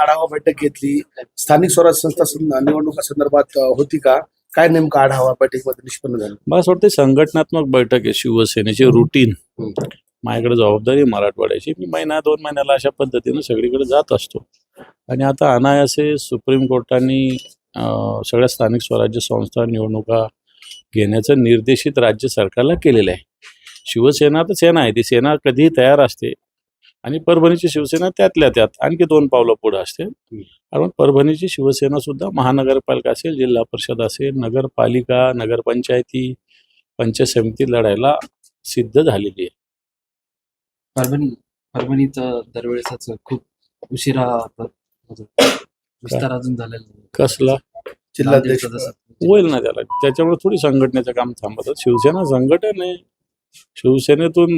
आढावा बैठक घेतली. स्थानिक स्वराज्य संस्था निवडणुका संदर्भात होती का? काय नेमका आढावा बैठकीमध्ये निष्पन्न झालं? मला असं वाटतं संघटनात्मक बैठक आहे शिवसेनेची रुटीन माझ्याकडे जबाबदारी मराठवाड्याची. मी महिना दोन महिन्याला अशा पद्धतीनं सगळीकडे जात असतो. आणि आता अनायासे सुप्रीम कोर्टाने सगळ्या स्थानिक स्वराज्य संस्था निवडणुका घेण्याचं निर्देशित राज्य सरकारला केलेलं आहे. शिवसेना तर सेना आहे. ती सेना कधीही तयार असते. आणि परभणीची शिवसेना त्यातल्या त्यात आणखी दोन पावलं पुढे असते कारण परभणीची शिवसेना सुद्धा महानगरपालिका असेल जिल्हा परिषद असेल नगरपालिका नगरपंचायती पंचायत समिती लढायला सिद्ध झालेली आहे. परभणी परभणीचं दरवेळेसच खूप उशिरा. विस्तार अजून झालेला. कसला? जिल्हाध्यक्ष होईल ना त्याला. त्याच्यामुळे थोडी संघटनेचं काम थांबतात शिवसेना संघटन आहे. शिवसेनेतून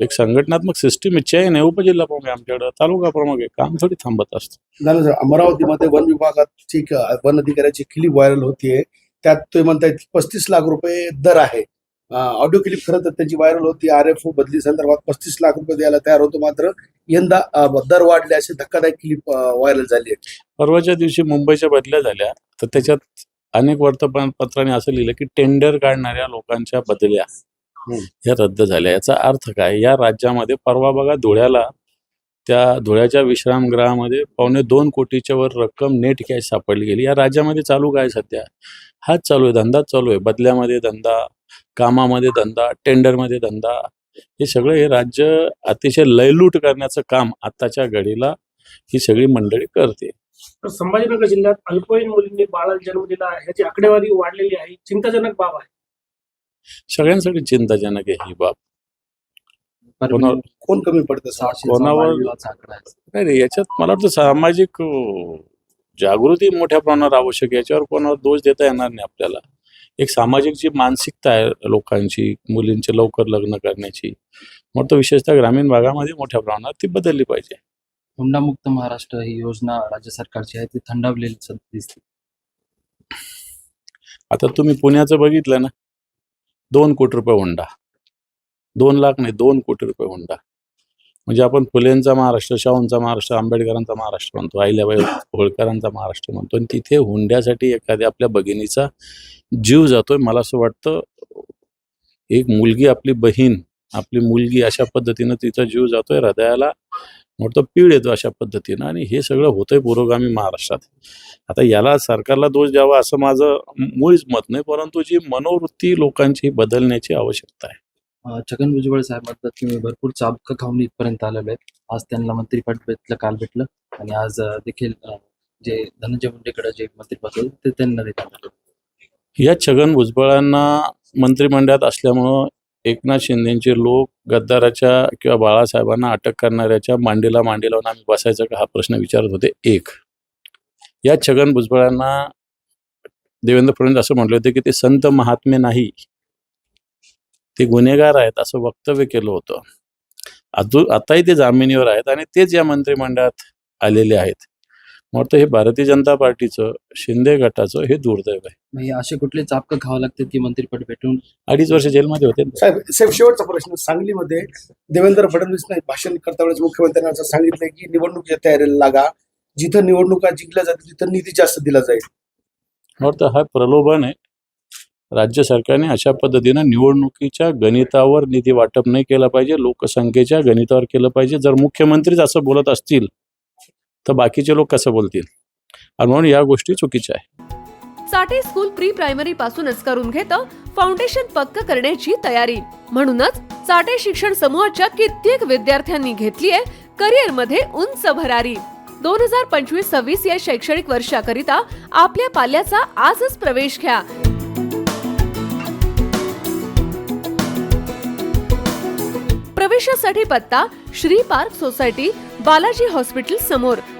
एक संघटनात्मक सिस्टीम चैन आहे उपजिल्हा प्रमुख आहे आमच्याकडं. तालुका प्रमुख आहे. काम थोडी थांबत असतं. झालं सर अमरावतीमध्ये वन विभागाची वन अधिकाऱ्याची क्लिप व्हायरल होतीये त्यात ते म्हणतायत पस्तीस लाख रुपये दर आहे. ऑडिओ क्लिप खरं तर त्याची व्हायरल होती. आर एफ ओ बदली संदर्भात पस्तीस लाख रुपये द्यायला तयार होतो. मात्र यंदा अ, दर वाढले असे धक्कादायक क्लिप व्हायरल झाली आहे परवाच्या दिवशी मुंबईच्या बदल्या झाल्या. तर त्याच्यात अनेक वर्तमानपत्रांनी असं लिहिलं की टेंडर काढणाऱ्या लोकांच्या बदल्या. हम्म. या रद्द झाल्या. याचा अर्थ काय? या राज्यामध्ये परवा बघा धुळ्याला त्या धुळ्याच्या विश्रामगृहामध्ये पावणे दोन कोटीच्या वर रक्कम नेट कॅश सापडली गेली. या राज्यामध्ये चालू काय सध्या? हाच चालू आहे धंदाच चालू आहे. बदल्यामध्ये धंदा कामामध्ये धंदा टेंडरमध्ये धंदा. हे सगळं हे राज्य अतिशय लयलूट करण्याचं काम आत्ताच्या घडीला ही सगळी मंडळी करते. संभाजीनगर जिल्ह्यात अल्पवयीन मुलींनी बाळाला जन्म दिला ह्याची आकडेवारी वाढलेली आहे. चिंताजनक बाब आहे. सगळ्यांसाठी चिंताजनक आहे ही बाब. परभणी कोण कमी पडतं? कोणावर- वाढविवाचा आकडा आहे. नाही नाही याच्यात मला वाटतं सामाजिक अं, जागृती मोठ्या प्रमाणावर आवश्यक आहे. याच्यावर कोणावर दोष देता येणार नाही आपल्याला. एक सामाजिक जी मानसिकता आहे लोकांची मुलींचे लवकर लग्न करण्याची मग तो विशेषतः ग्रामीण भागामध्ये मोठ्या प्रमाणात ती बदलली पाहिजे. हुंडामुक्त महाराष्ट्र ही योजना राज्य सरकारची आहे ती थंडावलेली दिसते. आता तुम्ही पुण्याचं बघितलं ना? दोन कोटी रुपये हुंडा. दोन लाख नाही दोन कोटी रुपये हुंडा. म्हणजे आपण फुलेंचा महाराष्ट्र शाहूंचा महाराष्ट्र आंबेडकरांचा महाराष्ट्र म्हणतो अहिल्याबाई होळकरांचा महाराष्ट्र म्हणतो आणि तिथे हुंड्यासाठी एखाद्या आपल्या भगिनीचा जीव जातोय. मला असं वाटतं एक मुलगी आपली बहीण आपली मुलगी अशा पद्धतीनं तिचा जीव जातोय. हृदयाला मोठं पीड येतो अशा पद्धतीनं आणि हे सगळं होतंय पुरोगामी महाराष्ट्रात. आता याला सरकारला दोष द्यावा असं माझं मुळीच मत नाही परंतु जी मनोवृत्ती लोकांची बदलण्याची आवश्यकता आहे. छगन भुजबळ साहेब म्हणतात की मी भरपूर चाबकं खाऊन इथपर्यंत आलेलो आहे आज त्यांना मंत्रिपद भेटलं काल भेटलं आणि आज देखील जे धनंजय मुंडेकडे जे मंत्रिपद होतं ते त्यांना देण्यात आलं. या छगन भुजबळांना मंत्रिमंडळात असल्यामुळं एकनाथ शिंदेचे लोक गद्दाराच्या किंवा बाळासाहेबांना अटक करणाऱ्याच्या मांडीला मांडी लावून आम्ही बसायचं का हा प्रश्न विचारत होते. एक या छगन भुजबळांना देवेंद्र फडणवीस असं म्हटलं होते की ते संत महात्मे नाही ते गुन्हेगार आहेत असं वक्तव्य केलं होतं. अजून आताही ते जामिनीवर आहेत आणि तेच या मंत्रिमंडळात आलेले आहेत. वाटतं हे भारतीय जनता पार्टीचं शिंदे गटाचं हे दुर्दैव आहे. मग असे कुठले चापकं खावं लागते की मंत्रिपद भेटून? अडीच वर्ष जेलमध्ये होते. ना. साहेब साहेब शेवटचा प्रश्न. सांगलीमध्ये देवेंद्र फडणवीसने भाषण करता वेळेस मुख्यमंत्र्यांना असं सांगितलंय की निवडणुकीच्या तयारीला लागा. जिथं निवडणुका जिंकल्या जातील तिथं निधी जास्त दिला जाईल. मला वाटतं हा प्रलोभन आहे. राज्य सरकारने अशा पद्धतीनं निवडणुकीच्या गणितावर निधी वाटप नाही केलं पाहिजे लोकसंख्येच्या गणितावर केलं पाहिजे. जर मुख्यमंत्रीच असं बोलत असतील तर बाकीचे लोक कसं बोलतील? आणि म्हणून या गोष्टी चुकीच्या आहे साठे स्कूल प्री प्रायमरी पासूनच करून घेतं फाउंडेशन पक्क करण्याची तयारी. म्हणूनच साठे शिक्षण समूहाच्या कित्येक विद्यार्थ्यांनी घेतलीये करिअरमध्ये उंच भरारी. दोन हजार पंचवीस सव्वीस या शैक्षणिक वर्षाकरिता आपल्या पाल्याचा आजच प्रवेश घ्या. प्रवेशासाठी पत्ता Shri park society Balaji hospital समोर.